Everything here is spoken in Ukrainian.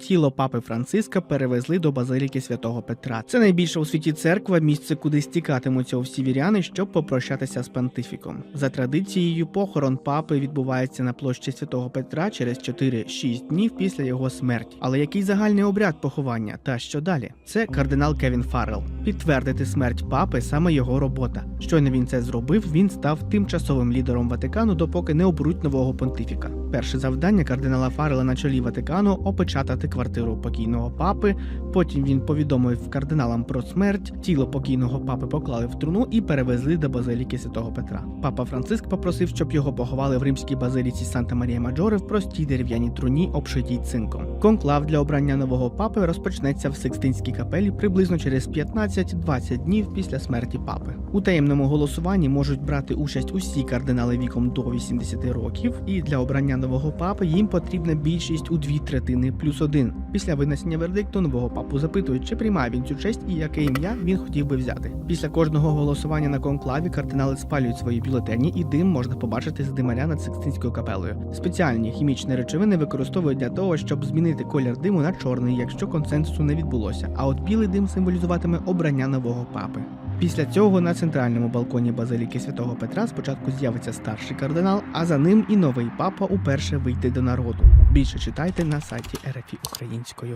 Тіло папи Франциска перевезли до базиліки святого Петра. Це найбільша у світі церква, місце, куди стікатимуться усі віряни, щоб попрощатися з понтифіком. За традицією, похорон папи відбувається на площі святого Петра через 4-6 днів після його смерті. Але який загальний обряд поховання та що далі? Це кардинал Кевін Фаррелл. Підтвердити смерть папи саме його робота. Щойно він це зробив, він став тимчасовим лідером Ватикану, допоки не оберуть нового понтифіка. Перше завдання кардинала Фаррела на чолі Ватикану опечатати квартиру покійного папи. Потім він повідомив кардиналам про смерть. Тіло покійного папи поклали в труну і перевезли до базиліки святого Петра. Папа Франциск попросив, щоб його поховали в римській базиліці Санта Марія Маджоре в простій дерев'яній труні, обшитій цинком. Конклав для обрання нового папи розпочнеться в Сикстинській капелі приблизно через 15-20 днів після смерті папи. У таємному голосуванні можуть брати участь усі кардинали віком до 80 років, і для обрання нового папи їм потрібна більшість у дві третини плюс один. Після винесення вердикту нового папу запитують, чи приймає він цю честь і яке ім'я він хотів би взяти. Після кожного голосування на конклаві кардинали спалюють свої бюлетені, і дим можна побачити з димаря над Сикстинською капелею. Спеціальні хімічні речовини використовують для того, щоб змінити колір диму на чорний, якщо консенсусу не відбулося. А от білий дим символізуватиме обрання нового папи. Після цього на центральному балконі базиліки святого Петра спочатку з'явиться старший кардинал, а за ним і новий папа уперше вийде до народу. Більше читайте на сайті РФІ українською.